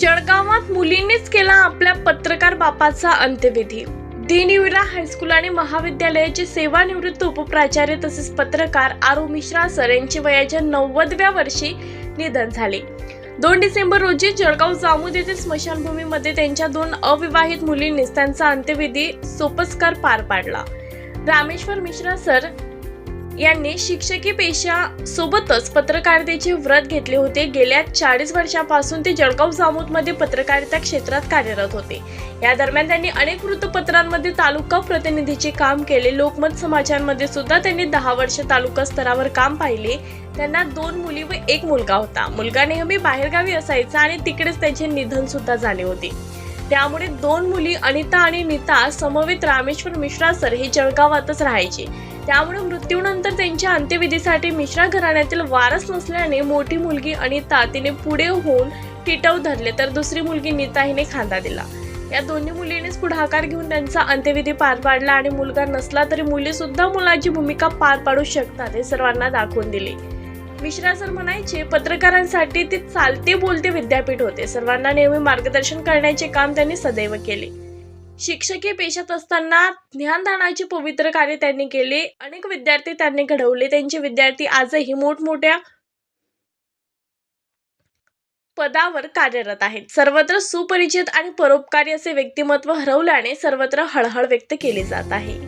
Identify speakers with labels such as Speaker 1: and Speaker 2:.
Speaker 1: जळगावात मुलींनीच केला आपल्या पत्रकार बापाचा अंत्यविधी. दिनिविरा हायस्कूल आणि महाविद्यालयाचे सेवानिवृत्त उपप्राचार्य तसेच पत्रकार आरू मिश्रा सर यांचे वयाच्या नव्वदव्या वर्षी निधन झाले. दोन डिसेंबर रोजी जळगाव जामोद येथील स्मशानभूमीमध्ये त्यांच्या दोन अविवाहित मुलींनीच त्यांचा अंत्यविधी सोपस्कार पार पाडला. रामेश्वर मिश्रा सर यांनी शिक्षकी पेशा सोबतच पत्रकारितेचे व्रत घेतले होते. गेल्या चाळीस वर्षापासून ते जळगाव जामोदमध्ये पत्रकारिता क्षेत्रात कार्यरत होते. या दरम्यान त्यांनी अनेक वृत्तपत्रांमध्ये तालुका प्रतिनिधीचे काम केले. लोकमत समाचारमध्ये सुद्धा त्यांनी दहा वर्ष तालुका स्तरावर काम पाहिले. त्यांना दोन मुली व एक मुलगा होता. मुलगा नेहमी बाहेरगावी असायचा आणि तिकडेच त्यांचे निधन सुद्धा झाले होते. त्यामुळे दोन मुली अनिता आणि नीता समवेत रामेश्वर मिश्रा सर हे जळगावातच राहायचे. त्यामुळे मृत्यूनंतर त्यांच्या अंत्यविधीसाठी मिश्रा घराण्यातील वारस नसल्याने मोठी मुलगी अनिता तिने पुढे होऊन टिटव धरले. तर दुसरी मुलगी नीता हिने खांदा दिला. या दोन्ही मुलीनेच पुढाकार घेऊन त्यांचा अंत्यविधी पार पाडला आणि मुलगा नसला तरी मुली सुद्धा मुलाची भूमिका पार पाडू शकतात हे सर्वांना दाखवून दिले. मिश्रा सर म्हणायचे पत्रकारांसाठी ते चालते बोलते विद्यापीठ होते. सर्वांना नेहमी मार्गदर्शन करण्याचे काम त्यांनी सदैव केले. शिक्षकी पेशात असताना ज्ञानदानाचे पवित्र कार्य त्यांनी केले. अनेक विद्यार्थी त्यांनी घडवले. त्यांचे विद्यार्थी आजही मोठमोठ्या पदावर कार्यरत आहेत. सर्वत्र सुपरिचित आणि परोपकारी असे व्यक्तिमत्व हरवल्याने सर्वत्र हळहळ व्यक्त केली जात आहे.